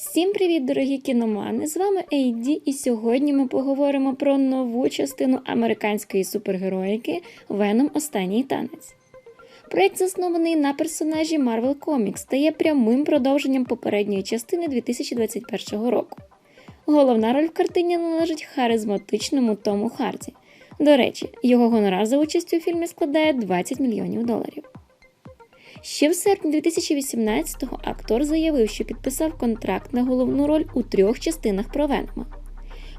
Всім привіт, дорогі кіномани! З вами Ейді, і сьогодні ми поговоримо про нову частину американської супергероїки Веном Останній танець. Проект заснований на персонажі Marvel Comics та є прямим продовженням попередньої частини 2021 року. Головна роль в картині належить харизматичному Тому Харді. До речі, його гонорар за участь у фільмі складає 20 мільйонів доларів. Ще в серпні 2018-го актор заявив, що підписав контракт на головну роль у трьох частинах про Венома.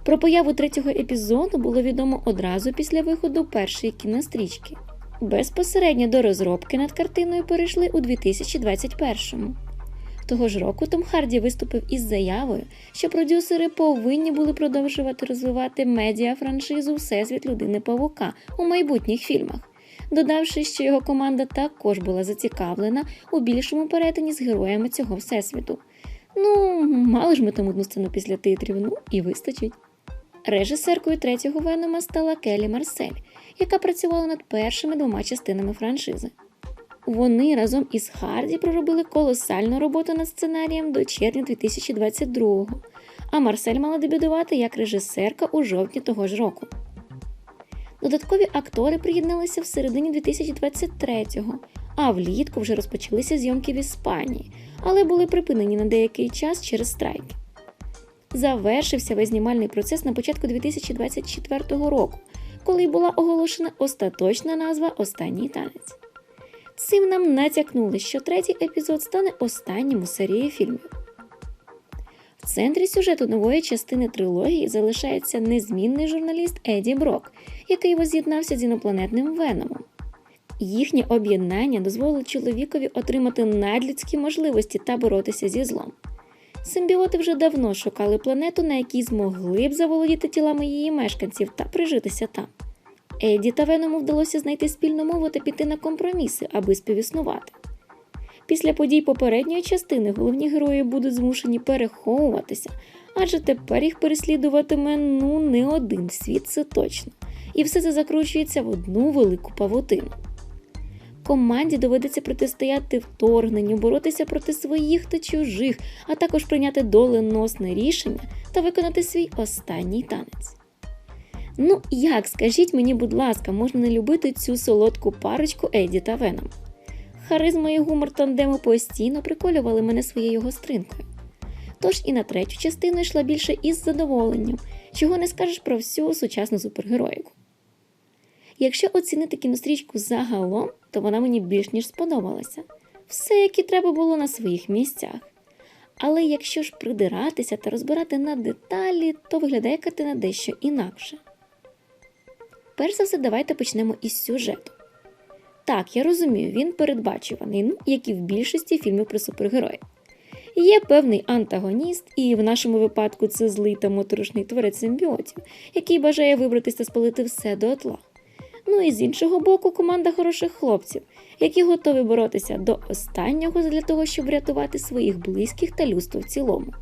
Про появу третього епізоду було відомо одразу після виходу першої кінострічки. Безпосередньо до розробки над картиною перейшли у 2021-му. Того ж року Том Харді виступив із заявою, що продюсери повинні були продовжувати розвивати медіа франшизу Всесвіт людини Павука у майбутніх фільмах додавши, що його команда також була зацікавлена у більшому перетині з героями цього всесвіту. Ну, мали ж ми там одну сцену після титрів, ну і вистачить. Режисеркою третього Венома стала Келі Марсель, яка працювала над першими двома частинами франшизи. Вони разом із Харді проробили колосальну роботу над сценарієм до червня 2022-го, а Марсель мала дебютувати як режисерка у жовтні того ж року. Додаткові актори приєдналися в середині 2023-го, а влітку вже розпочалися зйомки в Іспанії, але були припинені на деякий час через страйки. Завершився весь знімальний процес на початку 2024 року, коли була оголошена остаточна назва Останній танець. Цим нам натякнули, що третій епізод стане останнім у серії фільмів. В центрі сюжету нової частини трилогії залишається незмінний журналіст Еді Брок, який воз'єднався з інопланетним Веномом. Їхнє об'єднання дозволило чоловікові отримати надлюдські можливості та боротися зі злом. Симбіоти вже давно шукали планету, на якій змогли б заволодіти тілами її мешканців та прижитися там. Еді та Веному вдалося знайти спільну мову та піти на компроміси, аби співіснувати. Після подій попередньої частини головні герої будуть змушені переховуватися, адже тепер їх переслідуватиме ну не один світ, це точно. І все це закручується в одну велику павутину. Команді доведеться протистояти вторгненню, боротися проти своїх та чужих, а також прийняти доленосне рішення та виконати свій останній танець. Ну, як скажіть мені, будь ласка, можна не любити цю солодку парочку Еді та Веном? Харизма і гумор тандему постійно приколювали мене своєю гостринкою. Тож і на третю частину йшла більше із задоволенням, чого не скажеш про всю сучасну супергероїку. Якщо оцінити кінострічку загалом, то вона мені більш ніж сподобалася. Все, як і треба було на своїх місцях. Але якщо ж придиратися та розбирати на деталі, то виглядає картина дещо інакше. Перш за все, давайте почнемо із сюжету. Так, я розумію, він передбачуваний, ну, як і в більшості фільмів про супергероїв. Є певний антагоніст, і в нашому випадку це злий та моторошний творець симбіотів, який бажає вибратися та спалити все до отла. Ну і з іншого боку, команда хороших хлопців, які готові боротися до останнього для того, щоб врятувати своїх близьких та людство в цілому.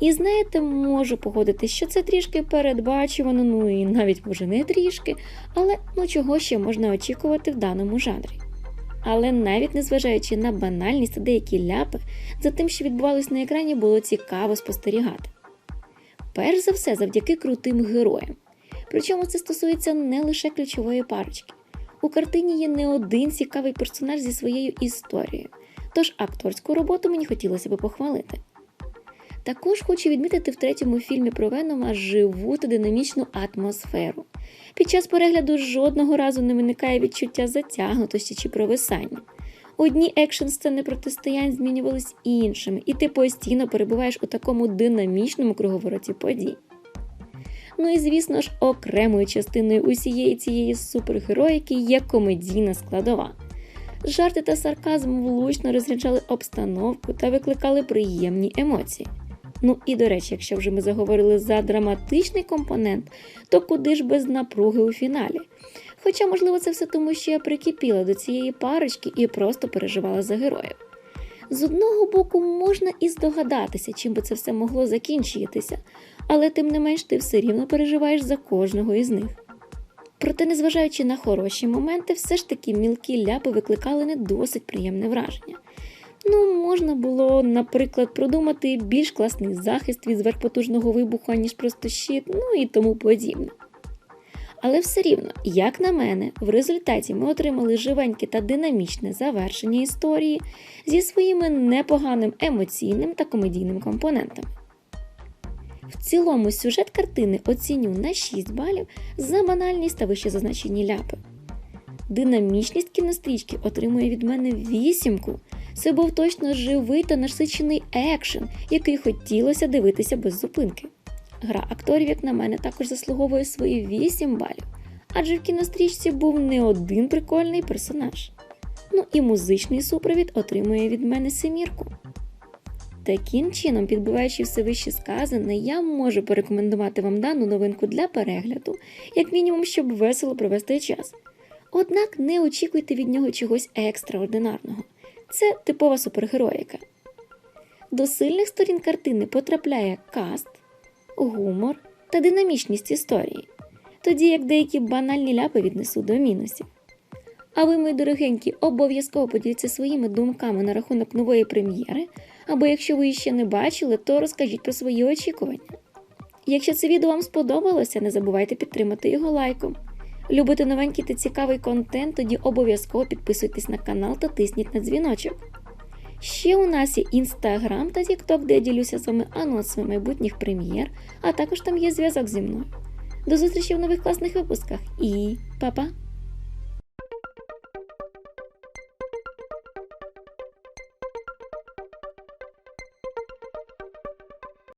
І знаєте, можу погодитись, що це трішки передбачувано, ну і навіть може не трішки, але ну чого ще можна очікувати в даному жанрі. Але навіть незважаючи на банальність та деякі ляпи, за тим, що відбувалось на екрані, було цікаво спостерігати. Перш за все, завдяки крутим героям. Причому це стосується не лише ключової парочки. У картині є не один цікавий персонаж зі своєю історією, тож акторську роботу мені хотілося би похвалити. Також хочу відмітити в третьому фільмі про Венома живу та динамічну атмосферу. Під час перегляду жодного разу не виникає відчуття затягнутості чи провисання. Одні екшн сцени протистоянь змінювались іншими, і ти постійно перебуваєш у такому динамічному круговороті подій. Ну і звісно ж, окремою частиною усієї цієї супергероїки є комедійна складова. Жарти та сарказм влучно розряджали обстановку та викликали приємні емоції. Ну і до речі, якщо вже ми заговорили за драматичний компонент, то куди ж без напруги у фіналі? Хоча, можливо, це все тому, що я прикипіла до цієї парочки і просто переживала за героїв. З одного боку, можна і здогадатися, чим би це все могло закінчитися, але тим не менш ти все рівно переживаєш за кожного із них. Проте, незважаючи на хороші моменти, все ж таки мілкі ляпи викликали не досить приємне враження. Ну, можна було, наприклад, продумати більш класний захист від зверхпотужного вибуху, ніж просто щит, ну і тому подібне. Але все рівно, як на мене, в результаті ми отримали живеньке та динамічне завершення історії зі своїми непоганим емоційним та комедійним компонентами. В цілому сюжет картини оціню на 6 балів за банальність та вище зазначені ляпи. Динамічність кінострічки отримує від мене вісімку. Це був точно живий та насичений екшен, який хотілося дивитися без зупинки. Гра акторів, як на мене, також заслуговує свої 8 балів, адже в кінострічці був не один прикольний персонаж. Ну і музичний супровід отримує від мене семірку. Таким чином, підбиваючи все вище сказане, я можу порекомендувати вам дану новинку для перегляду, як мінімум, щоб весело провести час. Однак не очікуйте від нього чогось екстраординарного. Це типова супергероїка. До сильних сторін картини потрапляє каст, гумор та динамічність історії, тоді як деякі банальні ляпи віднесу до мінусів. А ви, мої дорогенькі, обов'язково поділіться своїми думками на рахунок нової прем'єри, або якщо ви її ще не бачили, то розкажіть про свої очікування. Якщо це відео вам сподобалося, не забувайте підтримати його лайком. Любите новенький та цікавий контент, тоді обов'язково підписуйтесь на канал та тисніть на дзвіночок. Ще у нас є інстаграм та тікток, де я ділюся з вами анонсами майбутніх прем'єр, а також там є зв'язок зі мною. До зустрічі в нових класних випусках і па-па!